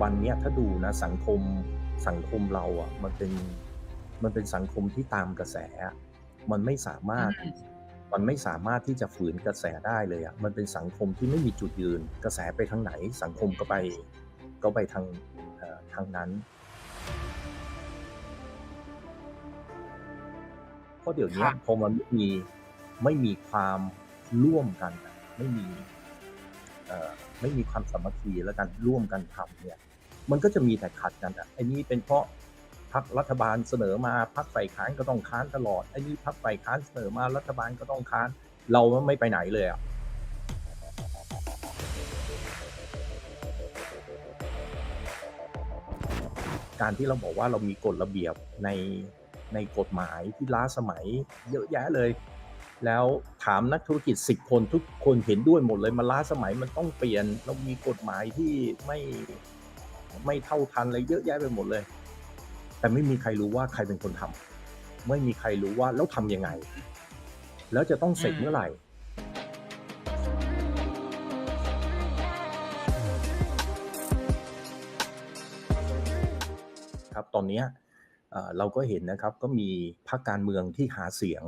บันเนี้ยถ้าดูนะสังคมสังคมเราอะ มันเป็นมันเป็นสังคมที่ตามกระแสอะมันไม่สามารถอืมมันไม่สามารถที่จะฝืนกระแสได้เลยอะมันเป็นสังคมที่ไม่มีจุดยืน กระแสไปทางไหน สังคมก็ไปก็ไปทางเอ่อทางนั้นเพราะเดี๋ยวเนี้ยค่ะพอมันไม่มีไม่มีความร่วมกันอะไม่มีเอ่อไม่มีความสามัคคีแล้วกันร่วมกันทำเนี่ย มันก็จะมีแต่ขัดกันอะไอ้นี้เป็นเพราะพรรครัฐบาลเสนอมาพรรคฝ่ายค้านก็ต้องค้านตลอดไอ้นี้พรรคฝ่ายค้านเสนอมารัฐบาลก็ต้องค้าน เราไม่ไปไหนเลยอะการที่เราบอกว่าเรามีกฎระเบียบในในกฎหมายที่ล้าสมัยเยอะแยะเลย แล้วถามนักธุรกิจสิบคนทุกคนเห็นด้วยหมดเลยมันล้าสมัยมันต้องเปลี่ยน เรามีกฎหมายที่ไม่ ไม่เท่าทันอะไรเยอะแยะไปหมดเลย แต่ไม่มีใครรู้ว่าใครเป็นคนทำไม่มีใครรู้ว่าแล้วทำยังไง แล้วจะต้องเสร็จอืมเมื่อไหร่ครับตอนเนี้ยเอ่อเราก็เห็นนะครับก็มีพรรคการเมืองที่หาเสียง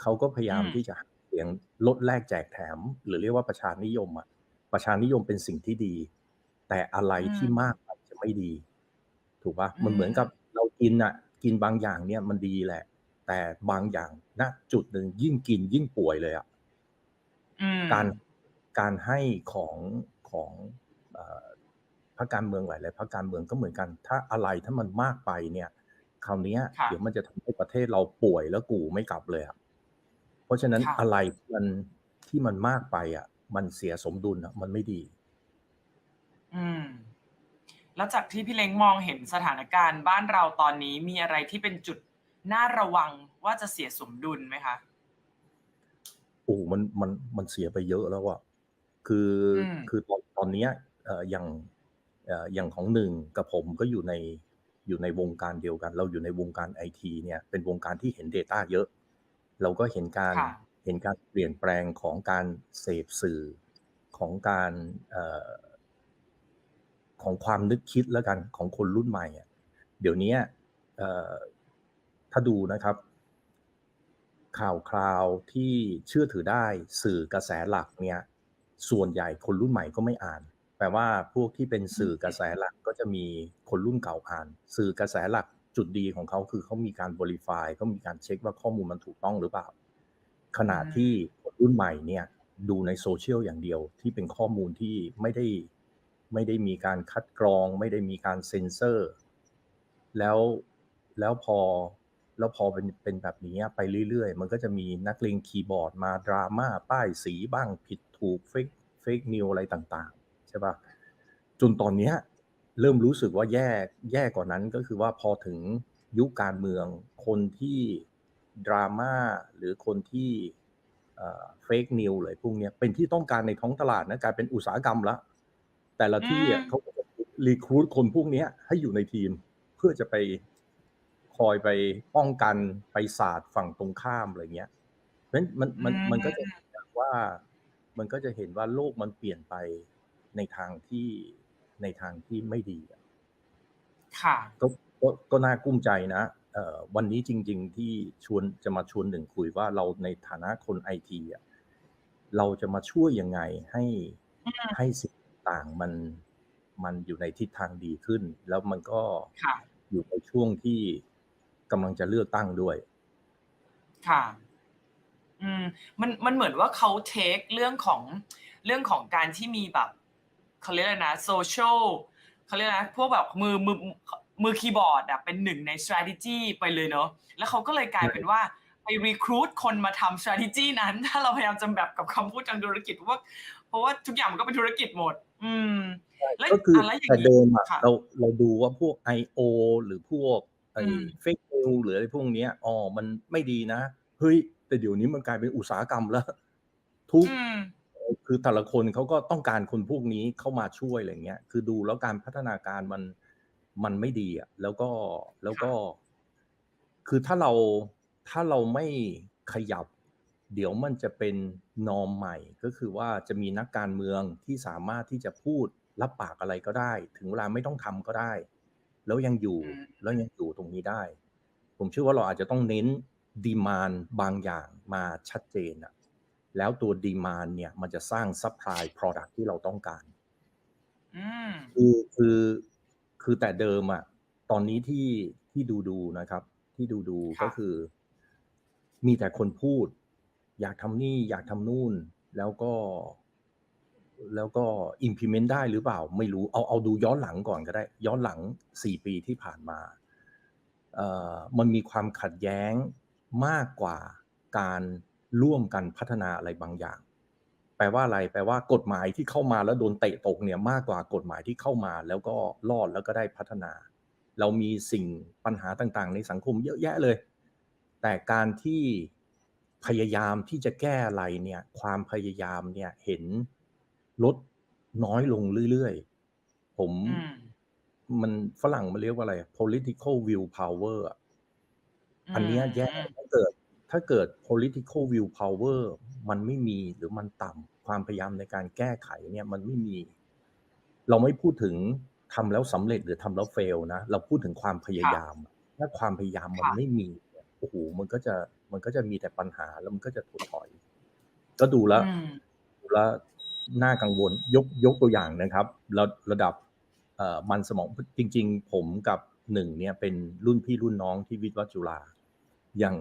เขาก็พยายามอืมที่จะหาเสียงลดแลกแจกแถม หรือเรียกว่าประชานิยมอะประชานิยมเป็นสิ่งที่ดี แต่อะไรที่มาก ไปจะไม่ดี ถูกปะมันเหมือนกับเรากินอะกินบางอย่างเนี่ยมันดีแหละ แต่บางอย่างณจุดหนึ่งยิ่งกินยิ่งป่วยเลยอะอืมการการให้ของของเอ่อพรรคการเมืองหลายๆพรรคการเมืองก็เหมือนกัน ถ้าอะไรถ้ามันมากไปเนี่ยคราวเนี้ยค่ะเดี๋ยวมันจะทำให้ประเทศเราป่วยแล้วกูไม่กลับเลยอะเพราะฉะนั้นค่ะอะไรที่มันที่มันมากไป อะ มันเสียสมดุลอะ มันไม่ดี อืม แล้วจากที่พี่เล้งมองเห็นสถานการณ์บ้านเราตอนนี้มีอะไรที่เป็นจุดน่าระวังว่าจะเสียสมดุลไหมคะโอ้มันมันมันเสียไปเยอะแล้วอะคืออมคือตอนตอนเนี้ยเอ่ออย่างเอ่ออย่างของหนึ่งกับผมก็อยู่ในอยู่ในวงการเดียวกัน เราอยู่ในวงการไอทีเนี่ยเป็นวงการที่เห็น Data เยอะ เราก็เห็นการค่ะเห็นการเปลี่ยนแปลงของการเสพสื่อของการเอ่อ ของความนึกคิดแล้วกันของคนรุ่นใหม่อะเดี๋ยวเนี้ยเอ่อถ้าดูนะครับ ข่าวคราวที่เชื่อถือได้สื่อกระแสหลักเนี่ยส่วนใหญ่คนรุ่นใหม่ก็ไม่อ่านแปลว่าพวกที่เป็นสื่อกระแสหลักก็จะมีคนรุ่นเก่าอ่าน สื่อกระแสหลักจุดดีของเขาคือเขามีการ verify เขามีการเช็คว่าข้อมูลมันถูกต้องหรือเปล่า ขณะที่คนรุ่นใหม่เนี่ยดูในโซเชียลอย่างเดียวที่เป็นข้อมูลที่ไม่ได้ ไม่ได้มีการคัดกรอง ไม่ได้มีการเซ็นเซอร์ แล้วแล้วพอแล้วพอเป็นเป็นแบบนี้ไปเรื่อยๆ มันก็จะมีนักเลงคีย์บอร์ดมาดราม่าป้ายสีบ้างผิดถูกเฟกเฟกนิวอะไรต่างๆ ใช่ปะจนตอนนี้เริ่มรู้สึกว่าแย่แย่กว่านั้นก็คือว่าพอถึงยุคการเมืองคนที่ดราม่าหรือคนที่เฟกนิวเลยพวกนี้เป็นที่ต้องการในท้องตลาดนะกลายเป็นอุตสาหกรรมละ แต่ละที่อะอืมเขาก็รีครูดคนพวกเนี้ยให้อยู่ในทีมเพื่อจะไปคอยไปป้องกันไปศาสตร์ฝั่งตรงข้ามอะไรเงี้ยเพราะฉะนั้นมันมันมันก็จะเห็นว่ามันก็จะเห็นว่าโลกมันเปลี่ยนไปในทางที่ในทางที่ไม่ดีอะค่ะก็ก็ก็น่ากุ้มใจนะเอ่อวันนี้จริง ๆ ที่ชวนจะมาชวนหนึ่งคุยว่าเราในฐานะคนไอทีอะเราจะมาช่วยยังไงให้อืมให้สิ่ง ต่างๆ มันมันอยู่ในทิศทางดีขึ้น แล้วมันก็ค่ะอยู่ในช่วงที่กำลังจะเลือกตั้งด้วย ค่ะ อืม มันมันเหมือนว่าเขาเทคเรื่องของเรื่องของการที่มีแบบเขาเรียกอะไรนะโซเชียลเขาเรียกอะไรนะพวกแบบมือมือมือคีย์บอร์ดอะเป็นหนึ่งใน strategy ไปเลยเนอะแล้วเขาก็เลยกลายเป็นว่าไป recruit คนมาทำ strategy นั้น ถ้าเราพยายามจะแบบกับคำพูดทางธุรกิจเพราะว่า เพราะว่าทุกอย่างมันก็เป็นธุรกิจหมด อืมแล้วก็คืออะไรอย่างแต่นี้เดิมอะค่ะเราเราดูว่าพวก I.O. หรือพวกไอ้อืมเฟกนิวหรืออะไรพวกเนี้ยอ๋อมันไม่ดีนะ เฮ้ย แต่เดี๋ยวนี้มันกลายเป็นอุตสาหกรรมแล้ว ทุกอืมคือแต่ละคนเขาก็ต้องการคนพวกนี้เข้ามาช่วยอะไรเงี้ย คือดูแล้วการพัฒนาการมันมันไม่ดีอะ แล้วก็แล้วก็ คือถ้าเราถ้าเราไม่ขยับ เดี๋ยวมันจะเป็นนอมใหม่ ก็คือว่าจะมีนักการเมืองที่สามารถที่จะพูดรับปากอะไรก็ได้ ถึงเวลาไม่ต้องทำก็ได้ แล้วยังอยู่อืมแล้วยังอยู่ตรงนี้ได้ ผมเชื่อว่าเราอาจจะต้องเน้นดีมานบางอย่างมาชัดเจนอะแล้วตัวดีมานเนี่ยมันจะสร้างซัพพลาย product ที่เราต้องการอืมคือคือคือแต่เดิมอะตอนนี้ที่ที่ดูดูนะครับ ที่ดูดูค่ะก็คือ มีแต่คนพูด อยากทำนี่อยากทำนู่น แล้วก็ แล้วก็ implement ได้หรือเปล่า ไม่รู้เอาเอาดูย้อนหลังก่อนก็ได้ ย้อนหลังสี่ปีที่ผ่านมาเอ่อมันมีความขัดแย้งมากกว่าการร่วมกันพัฒนาอะไรบางอย่าง แปลว่าอะไร แปลว่ากฎหมายที่เข้ามาแล้วโดนเตะตกเนี่ยมากกว่ากฎหมายที่เข้ามาแล้วก็รอดแล้วก็ได้พัฒนา เรามีสิ่งปัญหาต่างๆ ในสังคมเยอะแยะเลย แต่การที่ พยายามที่จะแก้อะไรเนี่ยความพยายามเนี่ยเห็นลดน้อยลงเรื่อยๆ ผมอืมมันฝรั่งมันเรียกว่าอะไร political will power อะอันเนี้ยแย่อืมถ้าเกิด ถ้าเกิด political will power มันไม่มีหรือมันต่ำความพยายามในการแก้ไขเนี่ยมันไม่มี เราไม่พูดถึงทำแล้วสำเร็จหรือทำแล้วเฟลนะ เราพูดถึงความพยายาม ถ้าความพยายามมันค่ะไม่มีเนี่ยโอ้โหมันก็จะ มันก็จะมีแต่ปัญหาแล้วมันก็จะถดถอย ก็ดูแล้วอืมดูแล้วน่ากังวลยกยกตัวอย่างนะครับ ระระดับเอ่อมันสมองจริง ๆ ผมกับหนึ่งเนี่ยเป็นรุ่นพี่รุ่นน้องที่วิทย์วัดจุฬาอย่าง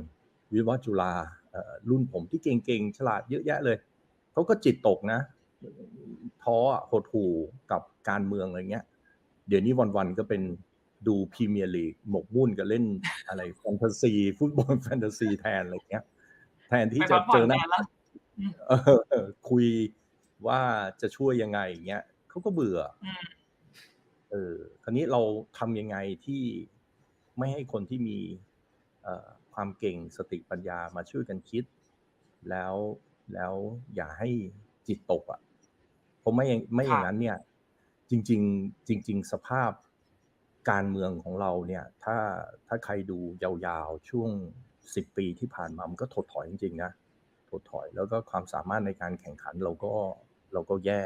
วิทย์วัดจุฬาเอ่อรุ่นผมที่เก่งๆฉลาดเยอะแยะเลยเขาก็จิตตกนะท้ออะหดหู่กับการเมืองอะไรเงี้ย เดี๋ยวนี้วันๆก็เป็น ดูพรีเมียร์ลีกหมกมุ่นกับเล่นอะไรแฟนตาซี ฟุตบอลแฟนตาซีแทนอะไรเงี้ย แทนที่ไปจะพักผ่เจอนอหแทน้านแล้วเออคุยว่าจะช่วยยังไงอย่างเงี้ยเขาก็เบื่ออืมเออคราวนี้เราทำยังไงที่ไม่ให้คนที่มีเอ่อความเก่งสติปัญญามาช่วยกันคิด แล้วแล้วอย่าให้จิตตกอะ่ะเพราะไม่อย่างไม่อย่างนั้นเนี่ย จริง ๆ จริง ๆ สภาพ การเมืองของเราเนี่ยถ้าถ้าใครดูยาวๆช่วงสิบปีที่ผ่านมามันก็ถดถอยจริงๆนะถดถอยแล้วก็ความสามารถในการแข่งขันเราก็เราก็แย่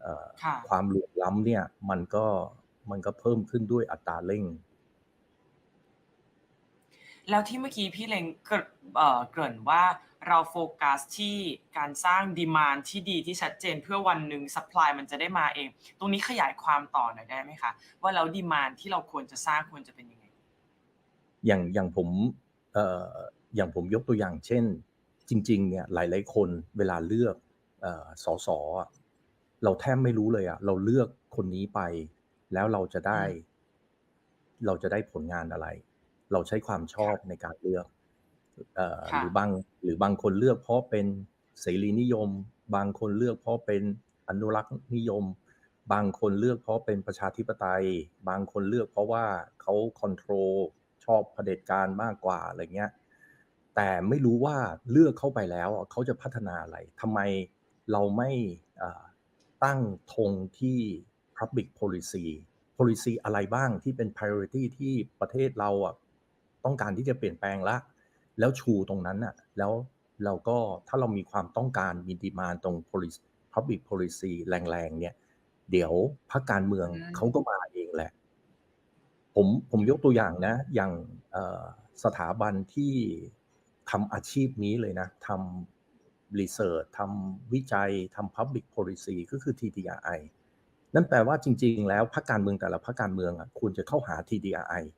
เอ่อค่ะความเหลื่อมล้ำเนี่ยมันก็มันก็เพิ่มขึ้นด้วยอัตราเร่ง แล้วที่เมื่อกี้พี่เล็งเกริเอ่อเกริ่นว่าเราโฟกัสที่การสร้างดีมานที่ดีที่ชัดเจนเพื่อวันหนึ่งสป라이มันจะได้มาเอง ตรงนี้ขยายความต่อหน่อยได้ไหมคะว่าแล้วดีมานที่เราควรจะสร้างควรจะเป็นยังไงอย่างอย่างผมเอ่ออย่างผมยกตัวอย่างเช่น จริงๆเนี่ยหลายๆคนเวลาเลือกเอ่อสสอเราแทบไม่รู้เลยอะเราเลือกคนนี้ไป แล้วเราจะได้ เราจะได้ผลงานอะไร เราใช้ความชอบในการเลือกเอ่อค่ะหรือบางหรือบางคนเลือกเพราะเป็นเสรีนิยม บางคนเลือกเพราะเป็นอนุรักษ์นิยม บางคนเลือกเพราะเป็นประชาธิปไตย บางคนเลือกเพราะว่าเขาคอนโทรลชอบเผด็จการมากกว่าอะไรเงี้ยแต่ไม่รู้ว่าเลือกเข้าไปแล้วอะเขาจะพัฒนาอะไรทำไมเราไม่อ่าตั้งธงที่ public policy policy อะไรบ้างที่เป็น priority ที่ประเทศเราอะ ต้องการที่จะเปลี่ยนแปลงละ แล้วชูตรงนั้นอะแล้วเราก็ถ้าเรามีความต้องการมีดีมานตรง policy public policy แรงๆเนี่ย เดี๋ยวพรรคการเมืองอืมเขาก็มาเองแหละ ผมผมยกตัวอย่างนะ อย่างเอ่อสถาบันที่ทำอาชีพนี้เลยนะทำรีเสิร์ชทำวิจัยทำ Public Policy ก็คือ TDRI นั่นแปลว่าจริง ๆ แล้วพรรคการเมืองแต่ละพรรคการเมืองอะควรจะเข้าหา TDRI เ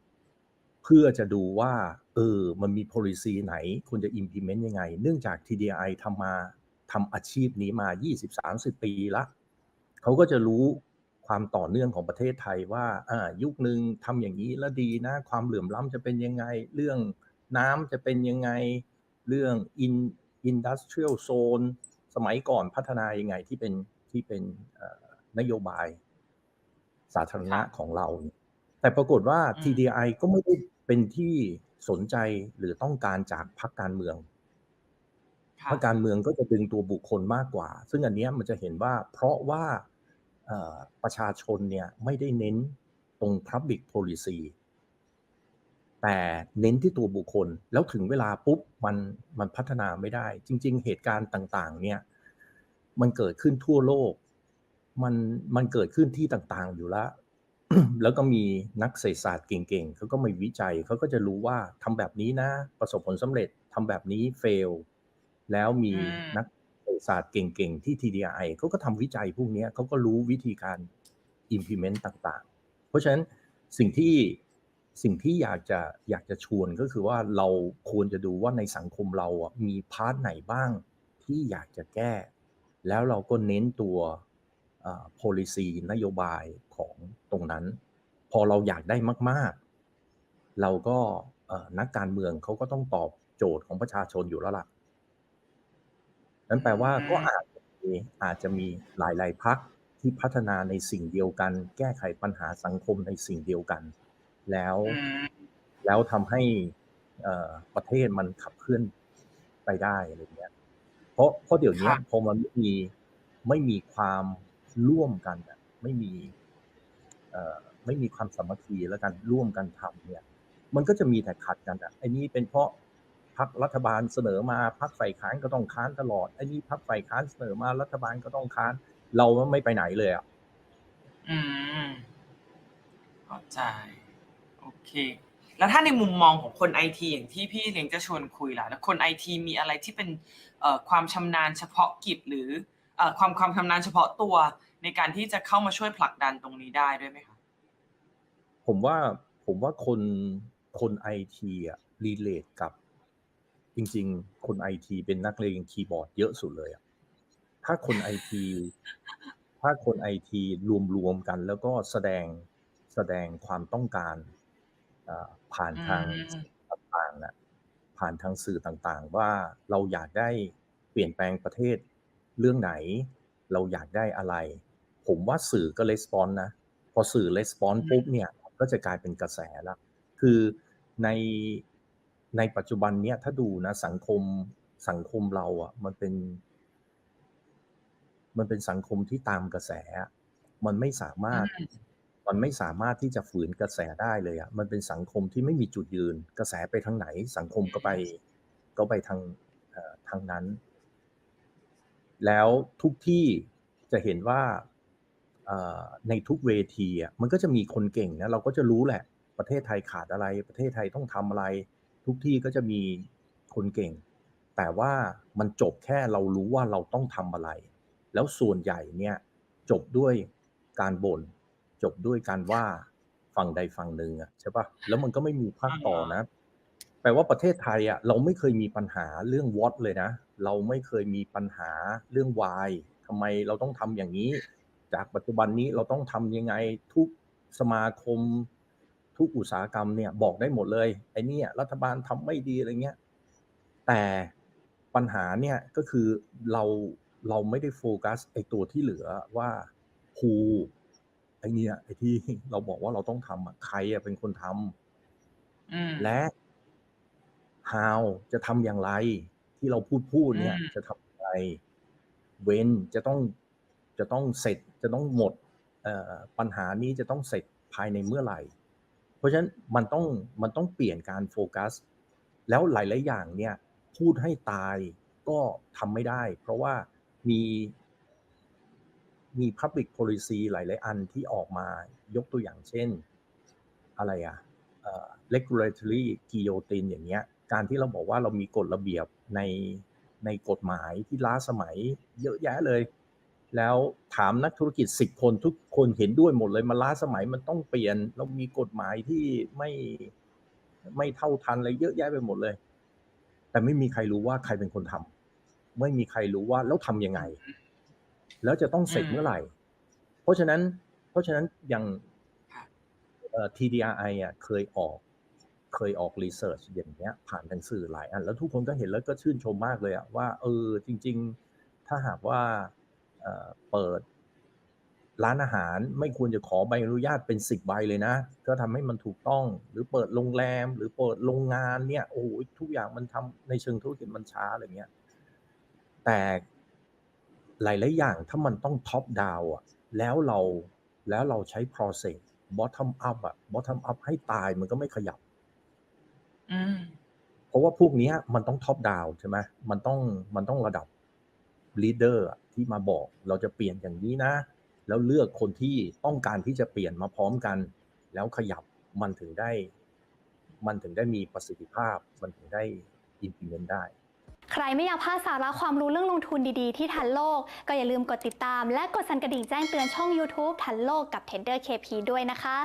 พื่อจะดูว่าเออมันมี policy ไหนควรจะ implement ยังไง เนื่องจาก TDI ทำมาทำอาชีพนี้มา 20-30 ปีละเขาก็จะรู้ความต่อเนื่องของประเทศไทยว่าอ่ายุคหนึ่งทำอย่างนี้แล้วดีนะ ความเหลื่อมล้ำจะเป็นยังไง เรื่องน้ำจะเป็นยังไง เรื่อง in industrial zone สมัยก่อนพัฒนายังไงที่เป็นที่เป็นเอ่อนโยบายสาธารณะค่ะของเรา แต่ปรากฏว่าอืม TDI ก็ไม่ได้ เป็นที่สนใจหรือต้องการจากพรรคการเมืองค่ะพรรคการเมืองก็จะดึงตัวบุคคลมากกว่า ซึ่งอันเนี้ยมันจะเห็นว่า เพราะว่าเอ่อประชาชนเนี่ยไม่ได้เน้นตรง Public Policy แต่เน้นที่ตัวบุคคล แล้วถึงเวลาปุ๊บมันมันพัฒนาไม่ได้ จริง ๆ เหตุการณ์ต่างๆ เนี่ย มันเกิดขึ้นทั่วโลก มันมันเกิดขึ้นที่ต่างๆ อยู่แล้ว แล้วก็มีนักเศรษฐศาสตร์เก่งๆเขาก็มาวิจัยเขาก็จะรู้ว่าทำแบบนี้นะ ประสบผลสำเร็จทำแบบนี้เฟล แล้วมีอืมนักเศรษฐศาสตร์เก่งๆที่ TDI เขาก็ทำวิจัยพวกเนี้ยเขาก็รู้วิธีการ implement ต่างๆ เพราะฉะนั้นสิ่งที่สิ่งที่อยากจะอยากจะชวนก็คือว่าเราควรจะดูว่าในสังคมเราอะมีพาร์ทไหนบ้างที่อยากจะแก้ แล้วเราก็เน้นตัวเอ่อ policy นโยบายของต รงนั้น พอเราอยากได้มาก ๆ เราก็เอ่อนักการเมืองเขาก็ต้องตอบโจทย์ของประชาชนอยู่แล้วล่ะนั่นแปลว่าก็อาจจะมีอาจจะมีหลาย ๆพักที่พัฒนาในสิ่งเดียวกัน แก้ไขปัญหาสังคมในสิ่งเดียวกัน แล้วอืมแล้วทำให้เอ่อประเทศมันขับเคลื่อนไปได้อะไรเงี้ย เพราะเพราะเดี๋ยวนี้ค่ะพอมันไม่มีไม่มีความร่วมกันอะไม่มีเอ่อ ไม่มีความสามัคคีแล้วกันร่วมกันทำเนี่ย มันก็จะมีแต่ขัดกันอะไอ้นี้เป็นเพราะพรรครัฐบาลเสนอมาพรรคฝ่ายค้านก็ต้องค้านตลอดไอ้นี้พรรคฝ่ายค้านเสนอมารัฐบาลก็ต้องค้าน เราไม่ไปไหนเลยอะอืมเข้าใจโอเค แล้วถ้าในมุมมองของคนไอทีอย่างที่พี่เลี้ยงจะชวนคุยล่ะแล้วคนไอทีมีอะไรที่เป็นความชำนาญเฉพาะกิจหรือเอ่อความความชำนาญเฉพาะตัว ในการที่จะเข้ามาช่วยผลักดันตรงนี้ได้ด้วยไหมคะผมว่าผมว่าคนคนไอทีอะรีเลทกับ จริง ๆ คนไอทีเป็นนักเลงคีย์บอร์ดเยอะสุดเลยอะถ้าคนไอทีถ้าคนไอทีรวมๆกัน แล้วก็แสดงแสดงความต้องการอ่าผ่านทางอืมต่างๆนะผ่านทางสื่อต่างๆ ว่าเราอยากได้เปลี่ยนแปลงประเทศเรื่องไหน เราอยากได้อะไร ผมว่าสื่อก็レスปอนนะ พอสื่อレスปอนปุ๊บเนี่ยก็จะกลายเป็นกระแสแล้ว คือในในปัจจุบันเนี่ยถ้าดูนะสังคมสังคมเราอ่ะ มันเป็น มันเป็นสังคมที่ตามกระแสอะมันไม่สามารถ มันไม่สามารถที่จะฝืนกระแสได้เลยอ่ะ มันเป็นสังคมที่ไม่มีจุดยืน กระแสไปทางไหน สังคมก็ไป ก็ไปทางเอ่อทางนั้น แล้วทุกที่จะเห็นว่าเอ่อ ในทุกเวทีอะมันก็จะมีคนเก่งนะเราก็จะรู้แหละ ประเทศไทยขาดอะไร ประเทศไทยต้องทำอะไร ทุกที่ก็จะมีคนเก่ง แต่ว่ามันจบแค่เรารู้ว่าเราต้องทำอะไร แล้วส่วนใหญ่เนี่ยจบด้วยการบน่นจบด้วยการว่าฝั่งใดฝั่งหนึ่งอะใช่ปะแล้วมันก็ไม่มีภาคต่อนะ แปลว่าประเทศไทยอะเราไม่เคยมีปัญหาเรื่องวอตเลยนะ เราไม่เคยมีปัญหาเรื่องวายทำไมเราต้องทำอย่างนี้ จากปัจจุบันนี้เราต้องทำยังไงทุกสมาคม ทุกอุตสาหกรรมเนี่ยบอกได้หมดเลยไอ้เนี่ยรัฐบาลทำไม่ดีอะไรเงี้ยแต่ปัญหาเนี่ยก็คือเราเราไม่ได้โฟกัสไอ้ตัวที่เหลือว่าภูไอ้เนี่ยไอ้ที่เราบอกว่าเราต้องทำอะใครอะเป็นคนทำอืมและ how จะทำอย่างไร ที่เราพูดพูดเนี่ยอืมจะทำอย่างไร when จะต้องจะต้องเสร็จ จะต้องหมดปัญหานี้จะต้องเสร็จภายในเมื่อไหร่ เพราะฉะนั้นมันต้องมันต้องเปลี่ยนการโฟกัส แล้วหลาย ๆ อย่างเนี่ยพูดให้ตายก็ทำไม่ได้ เพราะว่ามีมี public policy หลาย ๆ อันที่ออกมายกตัวอย่างเช่น อะไรอะเอ่อ regulatory guillotine อย่างเงี้ย การที่เราบอกว่าเรามีกฎระเบียบในในกฎหมายที่ล้าสมัยเยอะแยะเลย แล้วถามนักธุรกิจสิบคนทุกคนเห็นด้วยหมดเลย มันล้าสมัยมันต้องเปลี่ยน เรามีกฎหมายที่ไม่ไม่เท่าทันอะไรเยอะแยะไปหมดเลย แต่ไม่มีใครรู้ว่าใครเป็นคนทำไม่มีใครรู้ว่าแล้วทำยังไง แล้วจะต้องเสร็จเมื่อไหร่ เพราะฉะนั้น เพราะฉะนั้นอย่างค่ะเอ่อ TDRI อะเคยออก เคยออกรีเสิร์ชอย่างเงี้ย ผ่านหนังสือหลายอัน แล้วทุกคนก็เห็นแล้วก็ชื่นชมมากเลยอะว่า เออจริง ๆ ถ้าหากว่า เอ่อเปิดร้านอาหารไม่ควรจะขอใบอนุญาตเป็นสิบใบเลยนะ ก็ทำให้มันถูกต้องหรือเปิดโรงแรม หรือเปิดโรงงานเนี่ยโอ้โหทุกอย่างมันทำในเชิงธุรกิจมันช้าอะไรเงี้ยแต่หลาย ๆ อย่างถ้ามันต้องท็อปดาวอะแล้วเราแล้วเราใช้ process bottom up อะ bottom up ให้ตายมันก็ไม่ขยับอืมเพราะว่าพวกเนี้ยมันต้องท็อปดาวใช่ไหมมันต้องมันต้องระดับลีดเดอร์ ที่มาบอก เราจะเปลี่ยนอย่างนี้นะ แล้วเลือกคนที่ต้องการที่จะเปลี่ยนมาพร้อมกัน แล้วขยับมันถึงได้ มันถึงได้มีประสิทธิภาพ มันถึงได้ implement ได้ ใครไม่อยากพลาดสาระความรู้เรื่องลงทุนดีๆ ที่ทันโลก ก็อย่าลืมกดติดตาม และกดสั่นกระดิ่งแจ้งเตือนช่อง YouTube ทันโลกกับ Tender KP ด้วยนะคะ